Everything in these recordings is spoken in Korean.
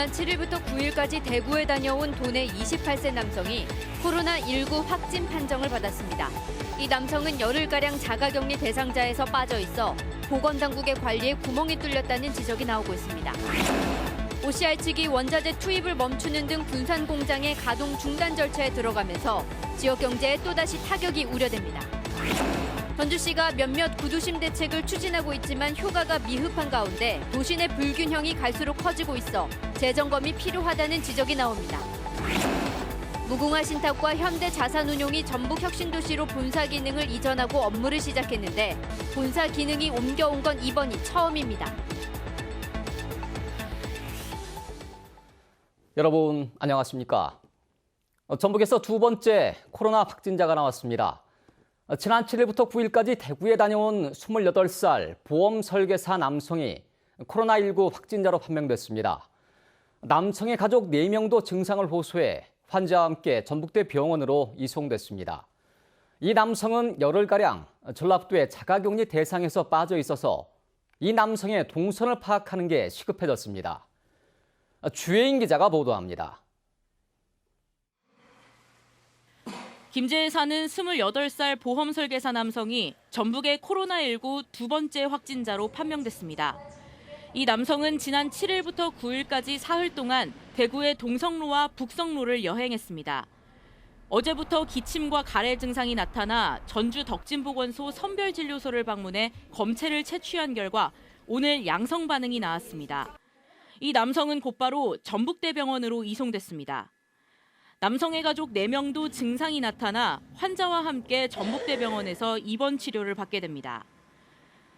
지난 7일부터 9일까지 대구에 다녀온 도내 28세 남성이 코로나19 확진 판정을 받았습니다. 이 남성은 열흘가량 자가격리 대상자에서 빠져 있어 보건당국의 관리에 구멍이 뚫렸다는 지적이 나오고 있습니다. OCR 측이 원자재 투입을 멈추는 등 군산 공장의 가동 중단 절차에 들어가면서 지역 경제에 또다시 타격이 우려됩니다. 전주시가 몇몇 구두심 대책을 추진하고 있지만 효과가 미흡한 가운데 도시 내 불균형이 갈수록 커지고 있어 재점검이 필요하다는 지적이 나옵니다. 무궁화 신탁과 현대 자산운용이 전북 혁신도시로 본사 기능을 이전하고 업무를 시작했는데 본사 기능이 옮겨온 건 이번이 처음입니다. 여러분 안녕하십니까? 어, 전북에서 두 번째 코로나 확진자가 나왔습니다. 어, 지난 7일부터 9일까지 대구에 다녀온 28살 보험 설계사 남성이 코로나19 확진자로 판명됐습니다. 남성의 가족 4명도 증상을 호소해 환자와 함께 전북대 병원으로 이송됐습니다. 이 남성은 열흘가량 전라북도의 자가격리 대상에서 빠져 있어서 이 남성의 동선을 파악하는 게 시급해졌습니다. 주혜인 기자가 보도합니다. 김제에 사는 28살 보험 설계사 남성이 전북의 코로나19 두 번째 확진자로 판명됐습니다. 이 남성은 지난 7일부터 9일까지 사흘 동안 대구의 동성로와 북성로를 여행했습니다. 어제부터 기침과 가래 증상이 나타나 전주 덕진보건소 선별진료소를 방문해 검체를 채취한 결과 오늘 양성 반응이 나왔습니다. 이 남성은 곧바로 전북대병원으로 이송됐습니다. 남성의 가족 4명도 증상이 나타나 환자와 함께 전북대병원에서 입원 치료를 받게 됩니다.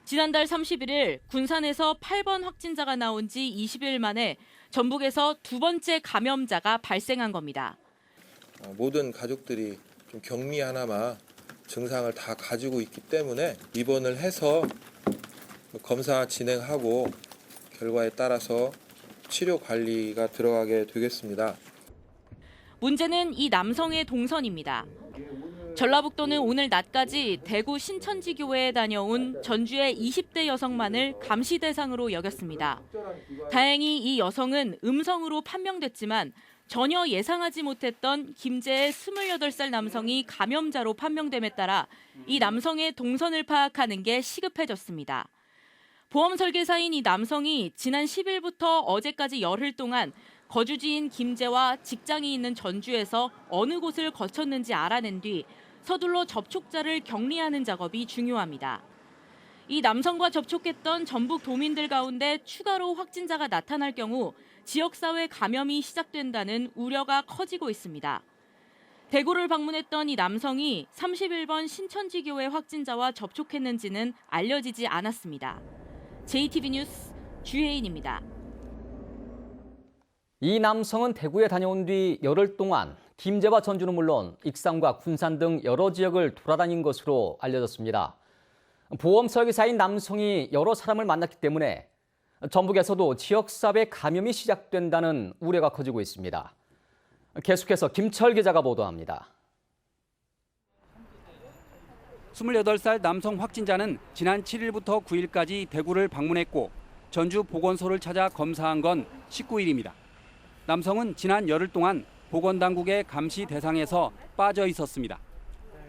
지난달 31일 군산에서 8번 확진자가 나온 지 20일 만에 전북에서 두 번째 감염자가 발생한 겁니다. 어, 모든 가족들이 좀 격리 하나마 증상을 다 가지고 있기 때문에 입원을 해서 검사 진행하고 결과에 따라서 치료 관리가 들어가게 되겠습니다. 문제는 이 남성의 동선입니다. 전라북도는 오늘 낮까지 대구 신천지 교회에 다녀온 전주의 20대 여성만을 감시 대상으로 여겼습니다. 다행히 이 여성은 음성으로 판명됐지만 전혀 예상하지 못했던 김제의 28살 남성이 감염자로 판명됨에 따라 이 남성의 동선을 파악하는 게 시급해졌습니다. 보험 설계사인 이 남성이 지난 10일부터 어제까지 열흘 동안 거주지인 김제와 직장이 있는 전주에서 어느 곳을 거쳤는지 알아낸 뒤 서둘러 접촉자를 격리하는 작업이 중요합니다. 이 남성과 접촉했던 전북 도민들 가운데 추가로 확진자가 나타날 경우 지역사회 감염이 시작된다는 우려가 커지고 있습니다. 대구를 방문했던 이 남성이 31번 신천지교회 확진자와 접촉했는지는 알려지지 않았습니다. JTB 뉴스 주혜인입니다. 이 남성은 대구에 다녀온 뒤 열흘 동안 김제와 전주는 물론 익산과 군산 등 여러 지역을 돌아다닌 것으로 알려졌습니다. 보험 설계사인 남성이 여러 사람을 만났기 때문에 전북에서도 지역사회 감염이 시작된다는 우려가 커지고 있습니다. 계속해서 김철 기자가 보도합니다. 28살 남성 확진자는 지난 7일부터 9일까지 대구를 방문했고 전주 보건소를 찾아 검사한 건 19일입니다. 남성은 지난 열흘 동안 보건당국의 감시 대상에서 빠져 있었습니다.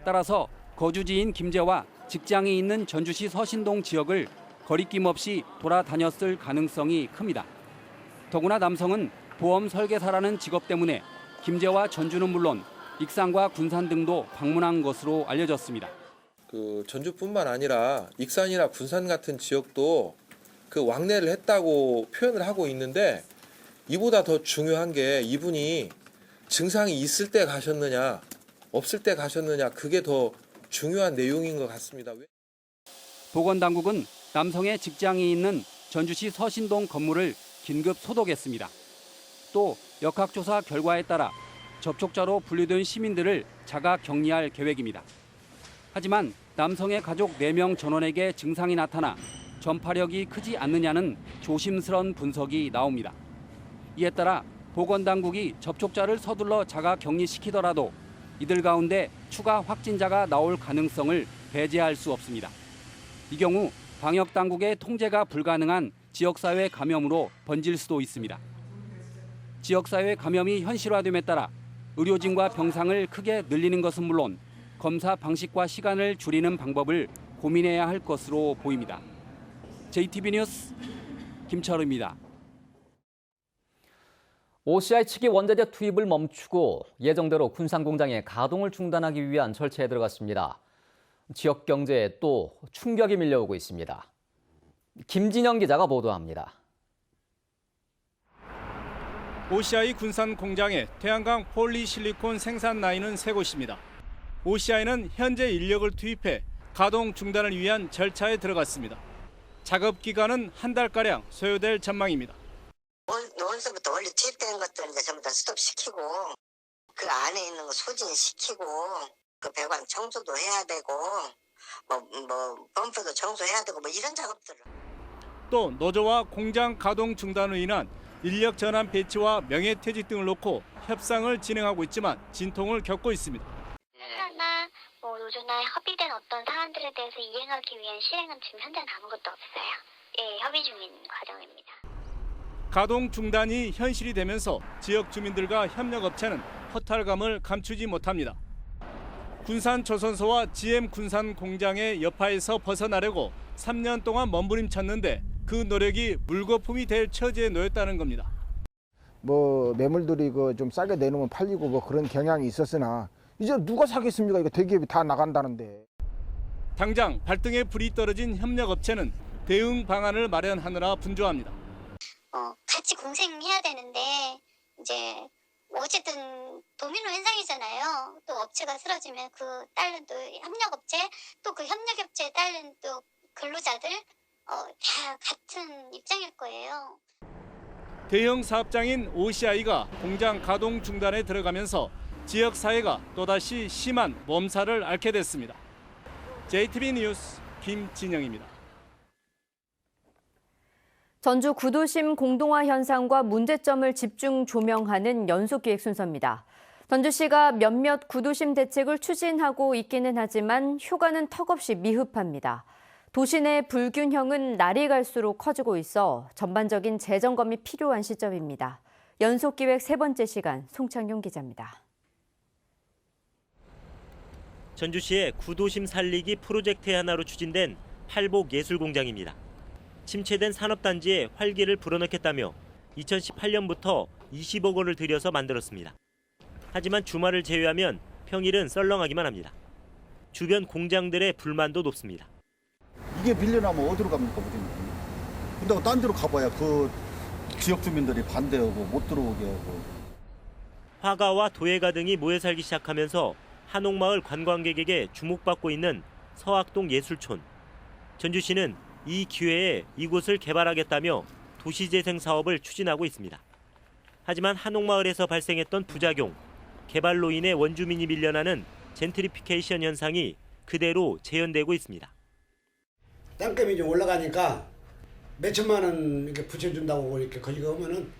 따라서 거주지인 김제와 직장이 있는 전주시 서신동 지역을 거리낌 없이 돌아다녔을 가능성이 큽니다. 더구나 남성은 보험 설계사라는 직업 때문에 김제와 전주는 물론 익산과 군산 등도 방문한 것으로 알려졌습니다. 그 전주뿐만 아니라 익산이나 군산 같은 지역도 그 왕래를 했다고 표현을 하고 있는데 이보다 더 중요한 게 이분이 증상이 있을 때 가셨느냐 없을 때 가셨느냐 그게 더 중요한 내용인 것 같습니다. 보건당국은 남성의 직장이 있는 전주시 서신동 건물을 긴급 소독했습니다. 또 역학조사 결과에 따라 접촉자로 분류된 시민들을 자가 격리할 계획입니다. 하지만 남성의 가족 4명 전원에게 증상이 나타나 전파력이 크지 않느냐는 조심스런 분석이 나옵니다. 이에 따라 보건당국이 접촉자를 서둘러 자가 격리시키더라도 이들 가운데 추가 확진자가 나올 가능성을 배제할 수 없습니다. 이 경우 방역 당국의 통제가 불가능한 지역사회 감염으로 번질 수도 있습니다. 지역사회 감염이 현실화됨에 따라 의료진과 병상을 크게 늘리는 것은 물론 검사 방식과 시간을 줄이는 방법을 고민해야 할 것으로 보입니다. JTB 뉴스 김철우입니다. OCI 측이 원자재 투입을 멈추고 예정대로 군산 공장의 가동을 중단하기 위한 절차에 들어갔습니다. 지역 경제에 또 충격이 밀려오고 있습니다. 김진영 기자가 보도합니다. OCI 군산 공장의 태양광 폴리실리콘 생산 라인은 세 곳입니다. OCI는 현재 인력을 투입해 가동 중단을 위한 절차에 들어갔습니다. 작업 기간은 한 달가량 소요될 전망입니다. 원- 원서부터 원래 투입된 것들 이제 전부 다 스톱시키고 그 안에 있는 거 소진시키고 그 배관 청소도 해야 되고 뭐, 뭐 범프도 청소해야 되고 뭐 이런 작업들을 또 노조와 공장 가동 중단으로 인한 인력 전환 배치와 명예퇴직 등을 놓고 협상을 진행하고 있지만 진통을 겪고 있습니다. 회사나 뭐 노조나 협의된 어떤 사안들에 대해서 이행하기 위한 실행은 지금 현재는 아무것도 없어요. 예, 협의 중인 과정입니다. 가동 중단이 현실이 되면서 지역 주민들과 협력업체는 허탈감을 감추지 못합니다. 군산 조선소와 GM 군산 공장의 여파에서 벗어나려고 3년 동안 몸부림쳤는데 그 노력이 물거품이 될 처지에 놓였다는 겁니다. 뭐 매물들이 그 좀 싸게 내놓으면 팔리고 뭐 그런 경향이 있었으나 이제 누가 사겠습니까? 이거 대기업이 다 나간다는데. 당장 발등에 불이 떨어진 협력업체는 대응 방안을 마련하느라 분주합니다. 어, 같이 공생해야 되는데 이제 어쨌든 도미노 현상이잖아요. 또 업체가 쓰러지면 그 딸린 또 협력업체 또 그 협력업체에 딸린 또 근로자들 어, 다 같은 입장일 거예요. 대형 사업장인 OCI가 공장 가동 중단에 들어가면서 지역 사회가 또다시 심한 몸살을 앓게 됐습니다. JTB 뉴스 김진영입니다. 전주 구도심 공동화 현상과 문제점을 집중 조명하는 연속기획 순서입니다. 전주시가 몇몇 구도심 대책을 추진하고 있기는 하지만 효과는 턱없이 미흡합니다. 도시 내 불균형은 날이 갈수록 커지고 있어 전반적인 재점검이 필요한 시점입니다. 연속기획 세 번째 시간 송창용 기자입니다. 전주시의 구도심 살리기 프로젝트 하나로 추진된 팔복 예술공장입니다. 침체된 산업단지에 활기를 불어넣겠다며 2018년부터 20억 원을 들여서 만들었습니다. 하지만 주말을 제외하면 평일은 썰렁하기만 합니다. 주변 공장들의 불만도 높습니다. 이게 빌려나면 어디로 갑니까 우리는 근데 딴 데로 가봐야 그 지역 주민들이 반대하고 못 들어오게 하고 화가와 도예가 등이 모여 살기 시작하면서 한옥마을 관광객에게 주목받고 있는 서학동 예술촌. 전주시는 이 기회에 이곳을 개발하겠다며 도시재생 사업을 추진하고 있습니다. 하지만 한옥마을에서 발생했던 부작용, 개발로 인해 원주민이 밀려나는 젠트리피케이션 현상이 그대로 재현되고 있습니다. 땅값이 좀 올라가니까 몇 천만 원 이렇게 붙여준다고 이렇게 거기가 오면은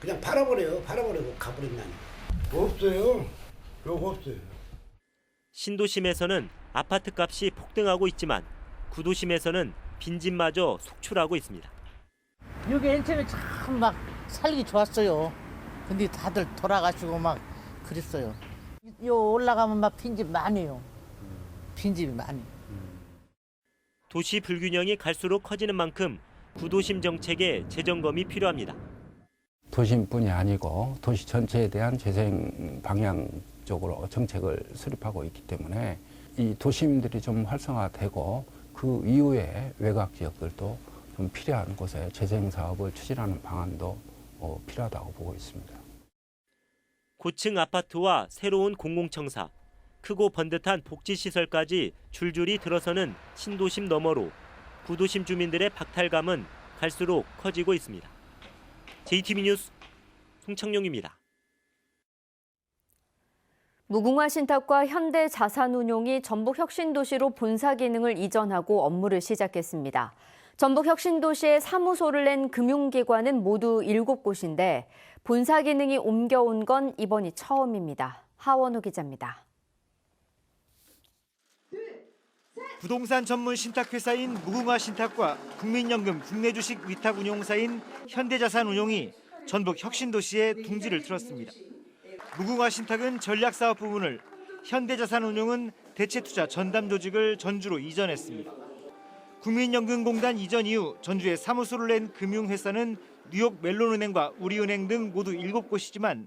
그냥 팔아버려요. 팔아버리고 가버린다니. 없어요. 요거 없어요. 신도심에서는 아파트 값이 폭등하고 있지만 구도심에서는 빈집마저 속출하고 있습니다. 여기 엔체는 참막 살기 좋았어요. 근데 다들 돌아가시고 막 그랬어요. 요 올라가면 막 빈집 많아요. 빈집이 많이. 도시 불균형이 갈수록 커지는 만큼 구도심 정책의 재점검이 필요합니다. 도심뿐이 아니고 도시 전체에 대한 재생 방향 쪽으로 정책을 수립하고 있기 때문에 이 도심들이 좀 활성화되고 그 이후에 외곽 지역들도 좀 필요한 곳에 재생 사업을 추진하는 방안도 어, 필요하다고 보고 있습니다. 고층 아파트와 새로운 공공청사, 크고 번듯한 복지시설까지 줄줄이 들어서는 신도심 너머로 구도심 주민들의 박탈감은 갈수록 커지고 있습니다. JTB 뉴스 송창용입니다. 무궁화 신탁과 현대 자산운용이 전북 혁신도시로 본사 기능을 이전하고 업무를 시작했습니다. 전북 혁신도시에 사무소를 낸 금융기관은 모두 7곳인데 본사 기능이 옮겨온 건 이번이 처음입니다. 하원호 기자입니다. 부동산 전문 신탁회사인 무궁화 신탁과 국민연금 국내 주식 위탁 운용사인 현대자산운용이 전북 혁신도시에 둥지를 틀었습니다. 무궁화 신탁은 전략사업 부분을, 현대자산운용은 대체투자 전담 조직을 전주로 이전했습니다. 국민연금공단 이전 이후 전주에 사무소를 낸 금융회사는 뉴욕 멜론은행과 우리은행 등 모두 7곳이지만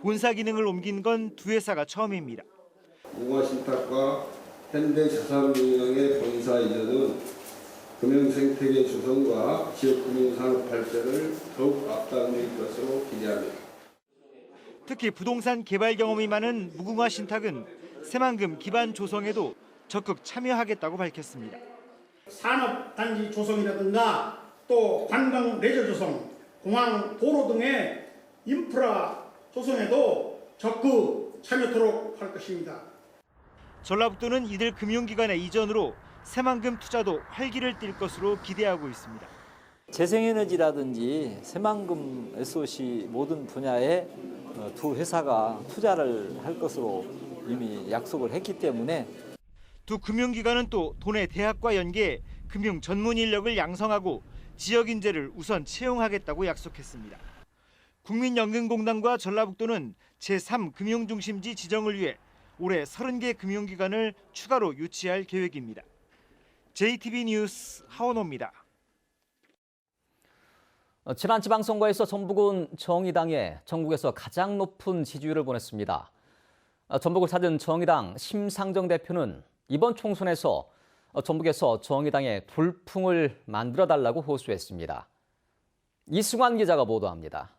본사 기능을 옮긴 건 두 회사가 처음입니다. 무궁화 신탁과 현대자산운용의 본사 이전은 금융생태계 조성과 지역금융산업 발전을 더욱 앞당길 것으로 기대합니다. 특히 부동산 개발 경험이 많은 무궁화 신탁은 새만금 기반 조성에도 적극 참여하겠다고 밝혔습니다. 산업단지 조성이라든가 또 관광 레저 조성, 공항 도로 등의 인프라 조성에도 적극 참여토록 할 것입니다. 전라북도는 이들 금융기관의 이전으로 새만금 투자도 활기를 띨 것으로 기대하고 있습니다. 재생에너지라든지 새만금 SOC 모든 분야에 어, 두 회사가 투자를 할 것으로 이미 약속을 했기 때문에 두 금융기관은 또 도내 대학과 연계해 금융 전문 인력을 양성하고 지역 인재를 우선 채용하겠다고 약속했습니다. 국민연금공단과 전라북도는 제3 금융중심지 지정을 위해 올해 30개 금융기관을 추가로 유치할 계획입니다. JTB 뉴스 하원호입니다. 어, 지난 지방선거에서 전북은 정의당에 전국에서 가장 높은 지지율을 보냈습니다. 어, 전북을 찾은 정의당 심상정 대표는 이번 총선에서 어, 전북에서 정의당의 돌풍을 만들어 달라고 호소했습니다. 이승환 기자가 보도합니다.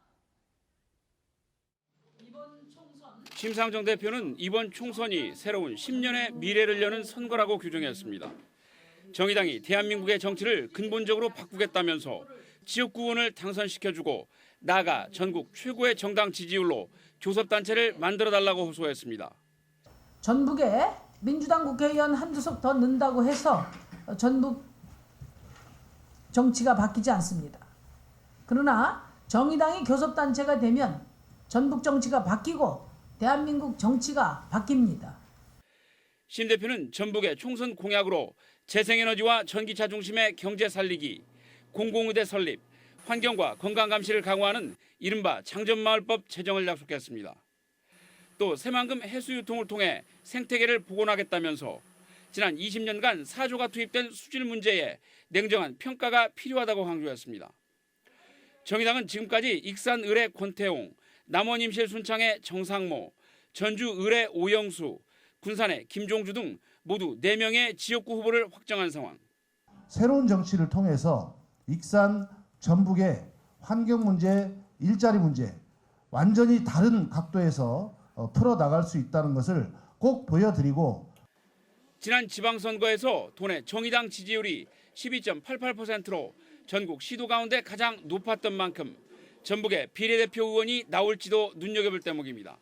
심상정 대표는 이번 총선이 새로운 10년의 미래를 여는 선거라고 규정했습니다. 정의당이 대한민국의 정치를 근본적으로 바꾸겠다면서 지역 구원을 당선시켜주고 나아가 전국 최고의 정당 지지율로 교섭단체를 만들어달라고 호소했습니다. 전북에 민주당 국회의원 한두 석 더 넣는다고 해서 전북 정치가 바뀌지 않습니다. 그러나 정의당이 교섭단체가 되면 전북 정치가 바뀌고 대한민국 정치가 바뀝니다. 심 대표는 전북의 총선 공약으로 재생에너지와 전기차 중심의 경제 살리기, 공공의대 설립, 환경과 건강 감시를 강화하는 이른바 장전마을법 제정을 약속했습니다. 또 새만금 해수 유통을 통해 생태계를 복원하겠다면서 지난 20년간 사조가 투입된 수질 문제에 냉정한 평가가 필요하다고 강조했습니다. 정의당은 지금까지 익산 을의 권태용, 남원 임실 순창의 정상모, 전주 을의 오영수, 군산의 김종주 등 모두 4명의 지역구 후보를 확정한 상황. 새로운 정치를 통해서 익산, 전북의 환경 문제, 일자리 문제 완전히 다른 각도에서 어, 풀어 나갈 수 있다는 것을 꼭 보여드리고 지난 지방선거에서 도내 정의당 지지율이 12.88%로 전국 시도 가운데 가장 높았던 만큼 전북의 비례대표 의원이 나올지도 눈여겨볼 대목입니다.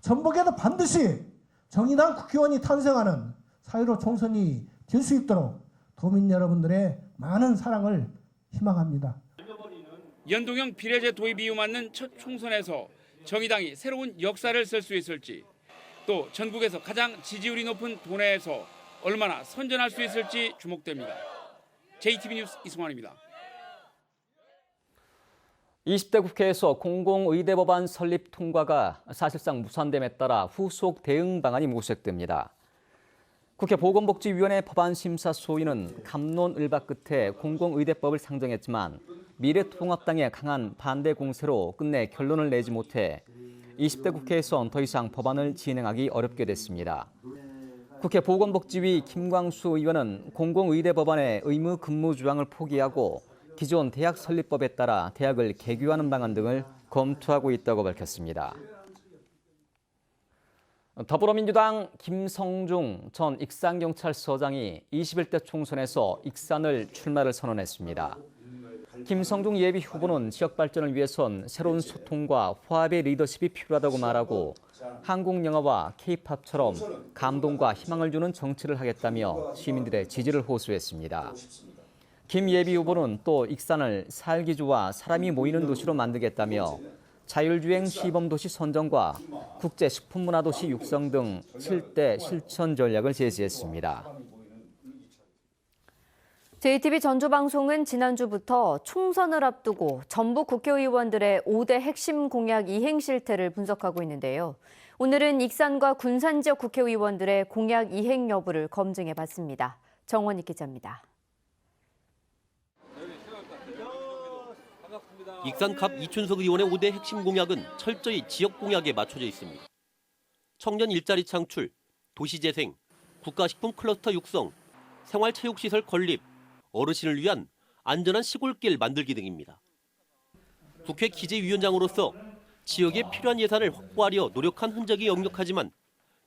전북에도 반드시 정의당 국회의원이 탄생하는 사회로 총선이 될 수 있도록 도민 여러분들의 많은 사랑을 희망합니다. 연동형 비례제 도입 이유 맞는 첫 총선에서 정의당이 새로운 역사를 쓸 수 있을지 또 전국에서 가장 지지율이 높은 도내에서 얼마나 선전할 수 있을지 주목됩니다. JTB 뉴스 이승환입니다. 20대 국회에서 공공의대 법안 설립 통과가 사실상 무산됨에 따라 후속 대응 방안이 모색됩니다. 국회 보건복지위원회 법안 심사 소위는 감론을박 끝에 공공의대법을 상정했지만 미래통합당의 강한 반대 공세로 끝내 결론을 내지 못해 20대 국회에선 더 이상 법안을 진행하기 어렵게 됐습니다. 국회 보건복지위 김광수 의원은 공공의대 법안의 의무 근무 조항을 포기하고 기존 대학 설립법에 따라 대학을 개교하는 방안 등을 검토하고 있다고 밝혔습니다. 더불어민주당 김성중 전 익산경찰서장이 21대 총선에서 익산을 출마를 선언했습니다. 김성중 예비 후보는 지역 발전을 위해선 새로운 소통과 화합의 리더십이 필요하다고 말하고 한국 영화와 케이팝처럼 감동과 희망을 주는 정치를 하겠다며 시민들의 지지를 호소했습니다. 김 예비 후보는 또 익산을 살기 좋아 사람이 모이는 도시로 만들겠다며 자율주행 시범도시 선정과 국제 식품문화도시 육성 등 7대 실천 전략을 제시했습니다. JTB 전주방송은 지난주부터 총선을 앞두고 전북 국회의원들의 5대 핵심 공약 이행 실태를 분석하고 있는데요. 오늘은 익산과 군산 지역 국회의원들의 공약 이행 여부를 검증해 봤습니다. 정원익 기자입니다. 익산갑 이춘석 의원의 5대 핵심 공약은 철저히 지역 공약에 맞춰져 있습니다. 청년 일자리 창출, 도시재생, 국가식품 클러스터 육성, 생활체육시설 건립, 어르신을 위한 안전한 시골길 만들기 등입니다. 국회 기재위원장으로서 지역에 필요한 예산을 확보하려 노력한 흔적이 역력하지만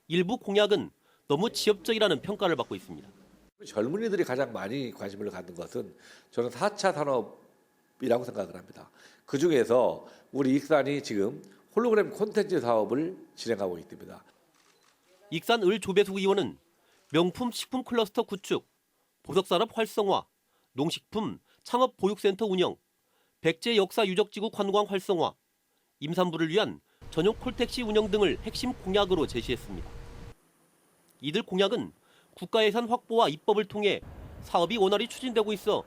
일부 공약은 너무 지역적이라는 평가를 받고 있습니다. 젊은이들이 가장 많이 관심을 갖는 것은 저는 4차 산업 이라고 생각을 합니다. 그 중에서 우리 익산이 지금 홀로그램 콘텐츠 사업을 진행하고 있습니다. 익산 을 조배숙 의원은 명품 식품 클러스터 구축, 보석산업 활성화, 농식품 창업 보육센터 운영, 백제 역사 유적지구 관광 활성화, 임산부를 위한 전용 콜택시 운영 등을 핵심 공약으로 제시했습니다. 이들 공약은 국가 예산 확보와 입법을 통해 사업이 원활히 추진되고 있어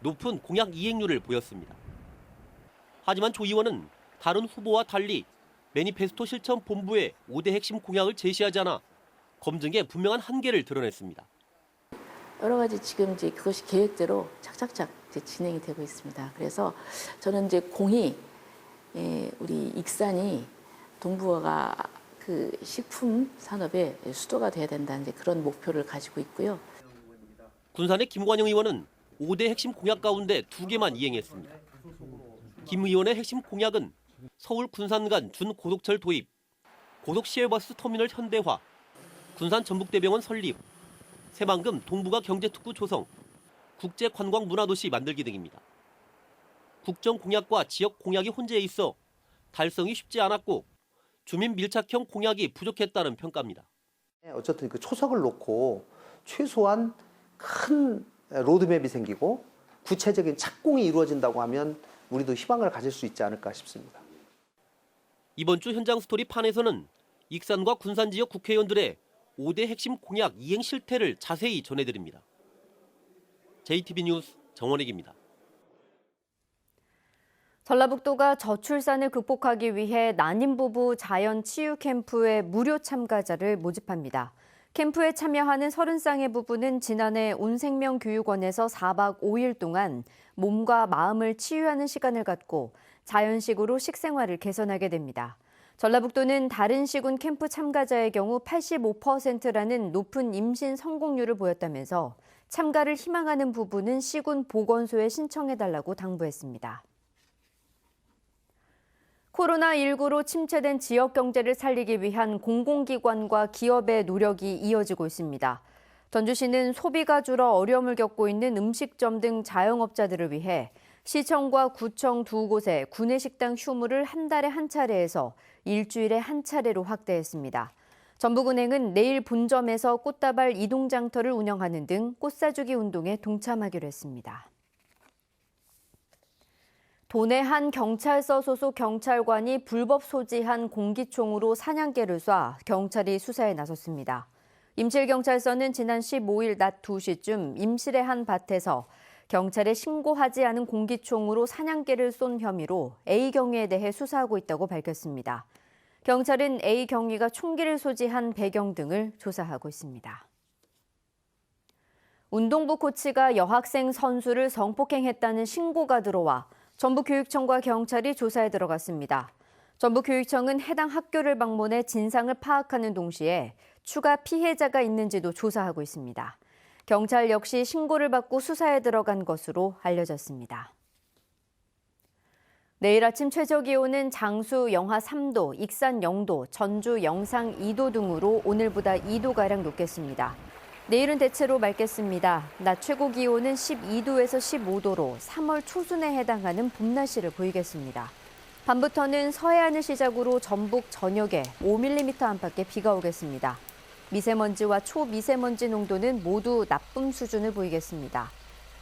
높은 공약 이행률을 보였습니다. 하지만 조 의원은 다른 후보와 달리 매니페스토 실천 본부에 5대 핵심 공약을 제시하지 않아 검증에 분명한 한계를 드러냈습니다. 여러 가지 지금 이제 그것이 계획대로 착착착 이제 진행이 되고 있습니다. 그래서 저는 이제 공이 예, 우리 익산이 동부가 그 식품 산업의 수도가 돼야 된다는 그런 목표를 가지고 있고요. 군산의 김관영 의원은 5대 핵심 공약 가운데 두 개만 이행했습니다. 김 의원의 핵심 공약은 서울 군산 간 준고속철 도입, 고속 시외버스 터미널 현대화, 군산 전북대병원 설립, 새만금 동부가 경제특구 조성, 국제관광문화도시 만들기 등입니다. 국정 공약과 지역 공약이 혼재해 있어 달성이 쉽지 않았고 주민 밀착형 공약이 부족했다는 평가입니다. 어쨌든 그 초석을 놓고 최소한 큰 로드맵이 생기고 구체적인 착공이 이루어진다고 하면 우리도 희망을 가질 수 있지 않을까 싶습니다. 이번 주 현장 스토리 판에서는 익산과 군산 지역 국회의원들의 5대 핵심 공약 이행 실태를 자세히 전해드립니다. JTB 뉴스 정원익입니다. 전라북도가 저출산을 극복하기 위해 난임 부부 자연 치유 캠프에 무료 참가자를 모집합니다. 캠프에 참여하는 30쌍의 부부는 지난해 온생명 교육원에서 4박 5일 동안 몸과 마음을 치유하는 시간을 갖고 자연식으로 식생활을 개선하게 됩니다. 전라북도는 다른 시군 캠프 참가자의 경우 85%라는 높은 임신 성공률을 보였다면서 참가를 희망하는 부부는 시군 보건소에 신청해달라고 당부했습니다. 코로나19로 침체된 지역 경제를 살리기 위한 공공기관과 기업의 노력이 이어지고 있습니다. 전주시는 소비가 줄어 어려움을 겪고 있는 음식점 등 자영업자들을 위해 시청과 구청 두 곳에 구내식당 휴무를 한 달에 한 차례에서 일주일에 한 차례로 확대했습니다. 전북은행은 내일 본점에서 꽃다발 이동 장터를 운영하는 등 꽃사주기 운동에 동참하기로 했습니다. 도내 한 경찰서 소속 경찰관이 불법 소지한 공기총으로 사냥개를 쏴 경찰이 수사에 나섰습니다. 임실경찰서는 지난 15일 낮 2시쯤 임실의 한 밭에서 경찰에 신고하지 않은 공기총으로 사냥개를 쏜 혐의로 A 경위에 대해 수사하고 있다고 밝혔습니다. 경찰은 A 경위가 총기를 소지한 배경 등을 조사하고 있습니다. 운동부 코치가 여학생 선수를 성폭행했다는 신고가 들어와 전북교육청과 경찰이 조사에 들어갔습니다. 전북교육청은 해당 학교를 방문해 진상을 파악하는 동시에 추가 피해자가 있는지도 조사하고 있습니다. 경찰 역시 신고를 받고 수사에 들어간 것으로 알려졌습니다. 내일 아침 최저 기온은 장수 영하 3도, 익산 0도, 전주 영상 2도 등으로 오늘보다 2도가량 높겠습니다. 내일은 대체로 맑겠습니다. 낮 최고 기온은 12도에서 15도로 3월 초순에 해당하는 봄 날씨를 보이겠습니다. 밤부터는 서해안을 시작으로 전북 전역에 5mm 안팎의 비가 오겠습니다. 미세먼지와 초미세먼지 농도는 모두 나쁨 수준을 보이겠습니다.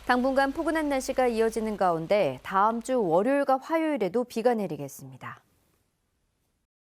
당분간 포근한 날씨가 이어지는 가운데 다음 주 월요일과 화요일에도 비가 내리겠습니다.